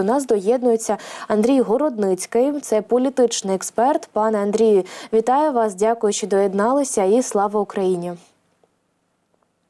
До нас доєднується Андрій Городницький, це політичний експерт. Пане Андрію, вітаю вас. Дякую, що доєдналися, і слава Україні.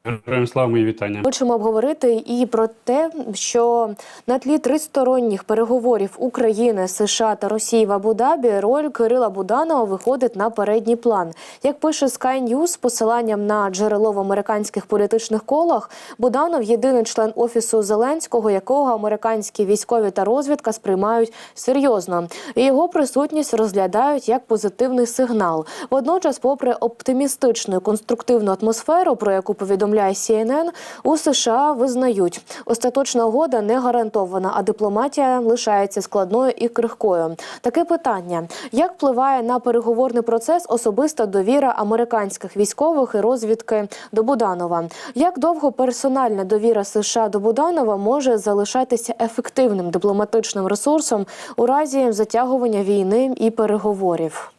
Героям слава мої вітання. Хочемо обговорити і про те, що на тлі тристоронніх переговорів України, США та Росії в Абу-Дабі роль Кирила Буданова виходить на передній план. Як пише Sky News посиланням на джерело в американських політичних колах, Буданов єдиний член офісу Зеленського, якого американські військові та розвідка сприймають серйозно. І його присутність розглядають як позитивний сигнал. Водночас, попри оптимістичну конструктивну атмосферу, про яку повідомляє CNN, у США визнають, остаточна угода не гарантована, а дипломатія лишається складною і крихкою. Таке питання: як впливає на переговорний процес особиста довіра американських військових і розвідки до Буданова? Як довго персональна довіра США до Буданова може залишатися ефективним дипломатичним ресурсом у разі затягування війни і переговорів?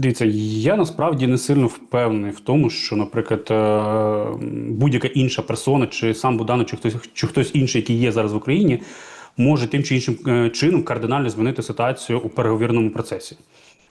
Дивіться, я насправді не сильно впевнений в тому, що, наприклад, е, будь-яка інша персона, чи сам Буданов, чи хтось чи хтось інший, який є зараз в Україні, може тим чи іншим е, чином кардинально змінити ситуацію у переговірному процесі.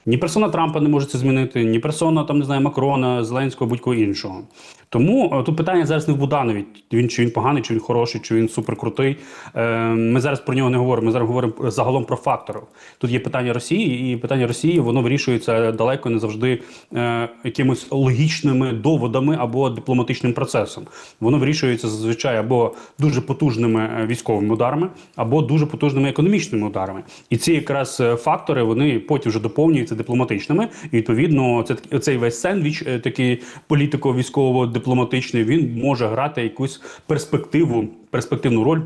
Ні персона Трампа не може це змінити, ні персона там не знаю Макрона, Зеленського, будь-кого іншого. Тому е, тут питання зараз не в Буданові. Він чи він поганий, чи він хороший, чи він суперкрутий. Е, Ми зараз про нього не говоримо. Ми зараз говоримо загалом про факторів. Тут є питання Росії, і питання Росії воно вирішується далеко не завжди е, якимось логічними доводами або дипломатичним процесом. Воно вирішується зазвичай або дуже потужними е, військовими ударами, або дуже потужними економічними ударами. І ці якраз е, фактори вони потім вже доповнюються дипломатичними. І відповідно, це цей весь сендвіч, е, такий політико-військово-дипломатичний, він може грати якусь перспективу, перспективну роль.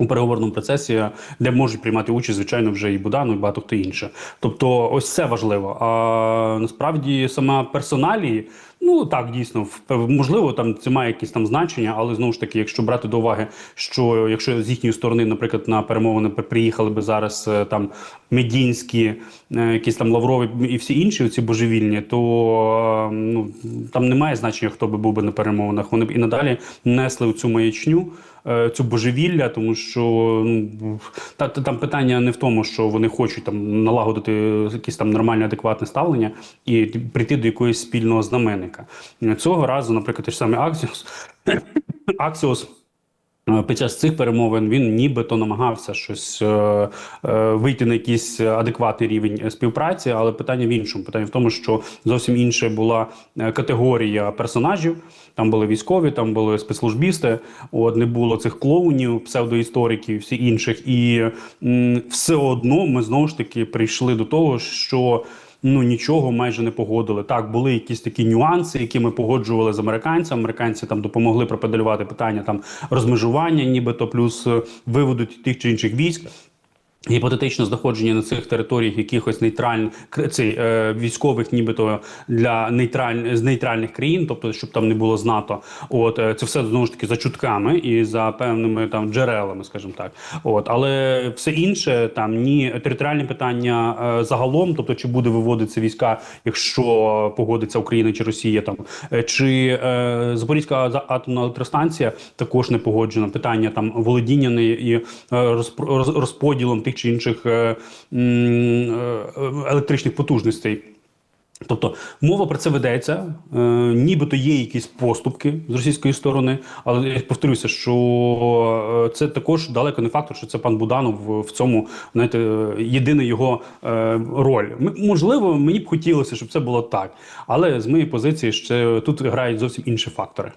У переговорному процесі, де можуть приймати участь, звичайно, вже і Будану, і багато хто інше. Тобто, ось це важливо. А насправді сама персоналії, ну так дійсно, можливо, там це має якісь там значення, але знову ж таки, якщо брати до уваги, що якщо з їхньої сторони, наприклад, на перемовини приїхали би зараз е, там Медінські, е, якісь там Лаврові і всі інші ці божевільні, то е, ну там немає значення, хто би був би на перемовинах. Вони б і надалі несли цю маячню цю божевілля, тому що ну та, та- там питання не в тому, що вони хочуть там налагодити якесь там нормальне, адекватне ставлення і прийти до якогось спільного знаменника. Цього разу, наприклад, той ж самий Аксіос Аксіос. Е, Під час цих перемовин він нібито намагався щось е, е, вийти на якийсь адекватний рівень співпраці, але питання в іншому. Питання в тому, що зовсім інша була е, категорія персонажів. Там були військові, там були спецслужбісти. От не було цих клоунів, псевдоісториків, всі інших. І м, все одно ми знову ж таки прийшли до того, що. Ну нічого майже не погодили. Так, були якісь такі нюанси, які ми погоджували з американцями. Американці там допомогли пропедалювати питання там розмежування, нібито плюс е, виводу тих чи інших військ. Гіпотетично знаходження на цих територіях якихось нейтральних цей, е, військових, нібито для нейтраль з нейтральних країн, тобто щоб там не було з НАТО. От е, це все знову ж таки за чутками і за певними там джерелами, скажімо так. От але все інше там ні територіальні питання е, загалом, тобто чи буде виводитися війська, якщо погодиться Україна чи Росія, там е, чи е, Запорізька атомна електростанція також не погоджена. Питання там володіння і е, розподілом тих чи інших е, е, електричних потужностей. Тобто мова про це ведеться, е, нібито є якісь поступки з російської сторони, але я повторюся, що е, це також далеко не фактор, що це пан Буданов в- цьому знаєте, єдина його е, роль. Можливо, мені б хотілося, щоб це було так, але з моєї позиції ще тут грають зовсім інші фактори.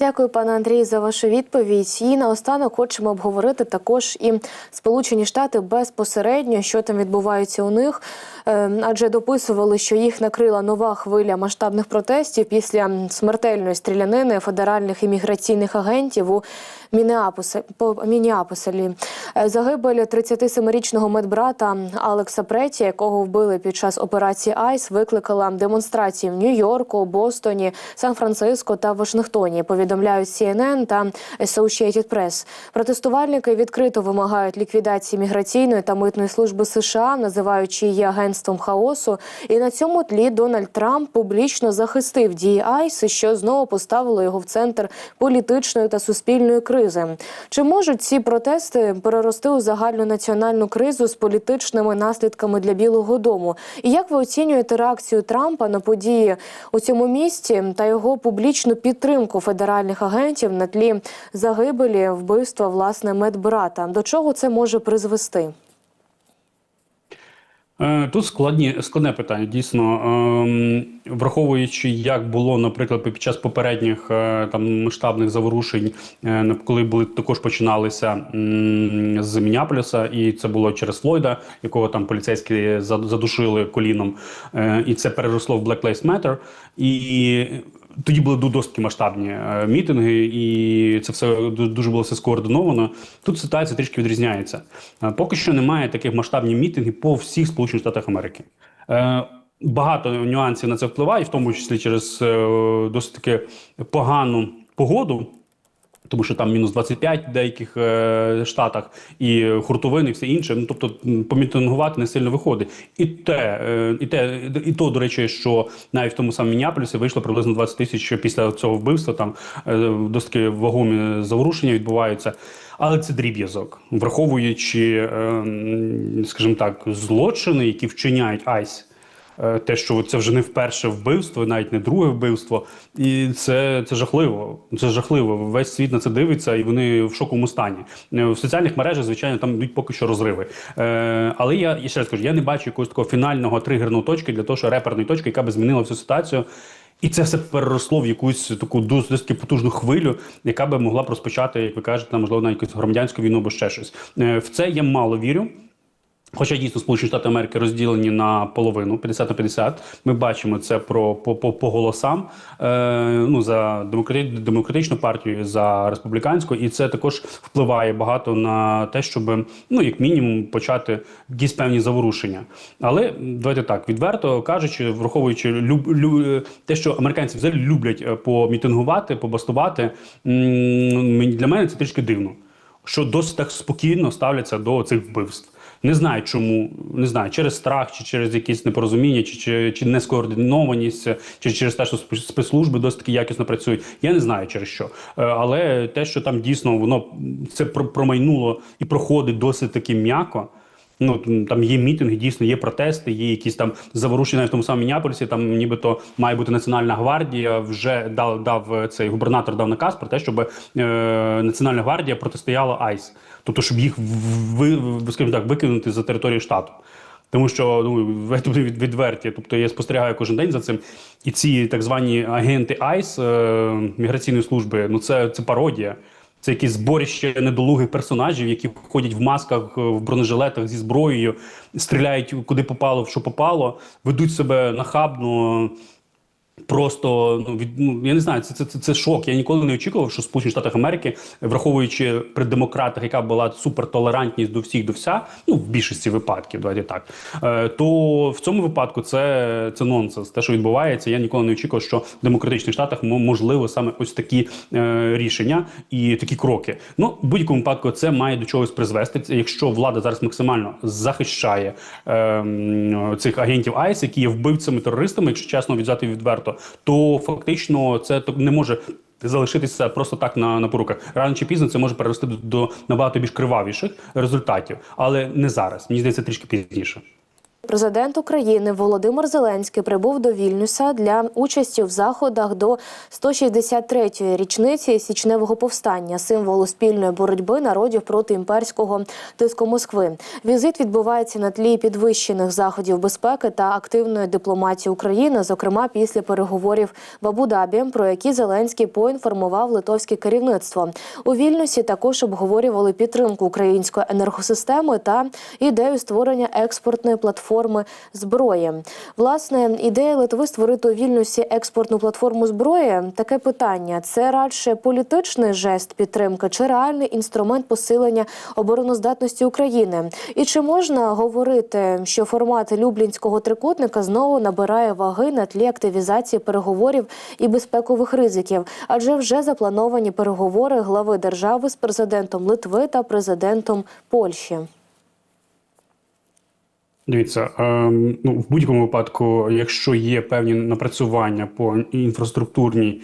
Дякую, пане Андрію, за вашу відповідь. І наостанок хочемо обговорити також і Сполучені Штати безпосередньо, що там відбувається у них, Е, адже дописували, що їх накрила нова хвиля масштабних протестів після смертельної стрілянини федеральних імміграційних агентів у Мініапоселі. Е, Загибель 37-річного медбрата Алекса Преті, якого вбили під час операції Айс, викликала демонстрації в Нью-Йорку, Бостоні, Сан-Франциско та Вашингтоні. Повідомляють CNN та Associated Press. Протестувальники відкрито вимагають ліквідації міграційної та митної служби США, називаючи її агентством хаосу. І на цьому тлі Дональд Трамп публічно захистив дії Айс, що знову поставило його в центр політичної та суспільної кризи. Чи можуть ці протести перерости у загальну національну кризу з політичними наслідками для Білого Дому? І як ви оцінюєте реакцію Трампа на події у цьому місті та його публічну підтримку федеральних агентів на тлі загибелі вбивства власне медбрата? До чого це може призвести? Е, Тут складні складне питання. Дійсно, ем, враховуючи, як було, наприклад, під час попередніх е, там масштабних заворушень, е, коли були також починалися з Мінneаполіса, і це було через Флойда, якого там поліцейські за- задушили коліном, і це переросло в Black Lives Matter. І тоді були досить масштабні е, мітинги, і це все дуже було все скоординовано. Тут ситуація трішки відрізняється. Е, Поки що немає таких масштабних мітингів по всіх Сполучених Штатах Америки. Е, Багато нюансів на це впливає, в тому числі через досить таки погану погоду. Тому що там мінус 25 в деяких е, штатах, і хуртовини, і все інше. Ну тобто помітингувати не сильно виходить. І те, е, і те, і то, до речі, що навіть в тому самому Мінneаполісі вийшло приблизно 20 тисяч після цього вбивства. Там е, досить вагомі заворушення відбуваються. Але це дріб'язок, враховуючи, е, скажімо так, злочини, які вчиняють Е, те, що це вже не вперше вбивство, навіть не друге вбивство, і це, це жахливо. Це жахливо. Весь світ на це дивиться, і вони в шоковому стані. Е, В соціальних мережах, звичайно, там йдуть поки що розриви. Е, але я, ще раз кажу, я не бачу якогось такого фінального тригерного точки для того, що реперної точки, яка би змінила всю ситуацію. І це все переросло в якусь таку дос- досить потужну хвилю, яка би могла розпочати, як ви кажете, можливо, навіть якусь громадянську війну або ще щось. Е, В це я мало вірю. Хоча дійсно Сполучені Штати Америки розділені на половину 50 на 50. Ми бачимо це про по, по, по голосам. Е, ну за демократи, демократичну партію, за республіканську, і це також впливає багато на те, щоб ну як мінімум почати якісь певні заворушення. Але давайте так відверто кажучи, враховуючи люб, лю, те, що американці взагалі люблять е, помітингувати, побастувати, для мене це трішки дивно що досить так спокійно ставляться до цих вбивств. Не знаю чому, не знаю, через страх, чи через якісь непорозуміння, чи, чи, чи нескоординованість, чи через те, що спе- спецслужби досить таки якісно працюють. Я не знаю через що. Е, Але те, що там дійсно воно це про- промайнуло і проходить досить таки м'яко. Ну там є мітинги, дійсно є протести, є якісь там заворушення в тому самому Мінneаполісі, Там нібито має бути національна гвардія. Вже дав дав е, цей губернатор дав наказ про те, щоб е, національна гвардія протистояла АЙС, тобто щоб їх ви, скажімо так викинути за територію штату. Тому що ну від- відверті. Тобто я спостерігаю кожен день за цим. І ці так звані агенти АЙС е, міграційної служби, ну це, це пародія. Це якісь зборище недолугих персонажів, які ходять в масках, е, в бронежилетах зі зброєю, стріляють куди попало, в що попало, ведуть себе нахабно. Просто ну від ну я не знаю, це, це, це, шок. Я ніколи не очікував, що в Сполучених Штатах Америки, враховуючи при демократах, яка була супертолерантність до всіх, до вся, ну в більшості випадків, давайте так. Е, то в цьому випадку це, це нонсенс. Те, що відбувається, я ніколи не очікував, що в демократичних штатах мо- можливо саме ось такі е, рішення і такі кроки. Ну в будь-якому випадку це має до чогось призвести. Якщо влада зараз максимально захищає е, цих агентів АЙС, які є вбивцями терористами, якщо чесно відвзяти відверто, то фактично це не може. Залишитися просто так на, на поруках. Рано чи пізно це може перерости до набагато більш кривавіших результатів, але не зараз. Мені здається, трішки пізніше. Президент України Володимир Зеленський прибув до Вільнюса для участі в заходах до 163-ї річниці січневого повстання, символу спільної боротьби народів проти імперського тиску Москви. Візит відбувається на тлі підвищених заходів безпеки та активної дипломатії України, зокрема після переговорів в Абу-Дабі, про які Зеленський поінформував литовське керівництво. У Вільнюсі також обговорювали підтримку української енергосистеми та ідею створення експортної платформи зброї. Власне, ідея Литви створити у Вільнюсі експортну платформу зброї таке питання: це радше політичний жест підтримки чи реальний інструмент посилення обороноздатності України? І чи можна говорити, що формат Люблінського трикутника знову набирає ваги на тлі активізації переговорів і безпекових ризиків? Адже вже заплановані переговори глави держави з президентом Литви та президентом Польщі. Дивіться, ем, ну в будь-якому випадку, якщо є певні напрацювання по інфраструктурній ін-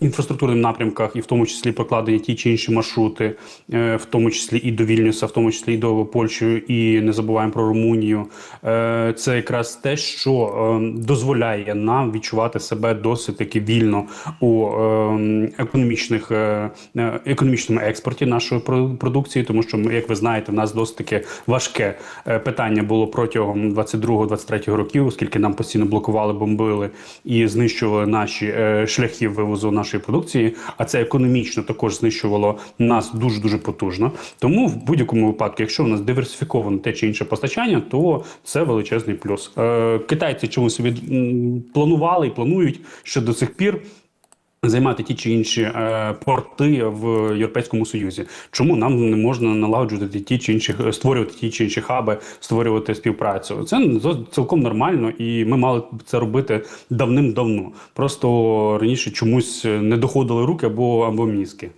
інфраструктурних напрямках, і в тому числі прокладені ті чи інші маршрути, е, в тому числі і до Вільнюса, в тому числі і до Польщі, і не забуваємо про Румунію. Е, Це якраз те, що ем, дозволяє нам відчувати себе досить таки вільно у ем, економічних е, економічному експорті нашої про- продукції, тому що як ви знаєте, в нас досить таки важке питання було протягом 22-23 років, оскільки нам постійно блокували, бомбили і знищували наші шляхи вивозу нашої продукції. А це економічно також знищувало нас дуже дуже потужно. Тому в будь-якому випадку, якщо у нас диверсифіковано те чи інше постачання, то це величезний плюс. Е, Китайці чомусь собі планували і планують ще до цих пір. Займати ті чи інші е, порти в Європейському Союзі. Чому нам не можна налагоджувати ті чи інші створювати ті чи інші хаби, створювати співпрацю? Це цілком нормально, і ми мали це робити давним-давно. Просто раніше чомусь не доходили руки або або мізки.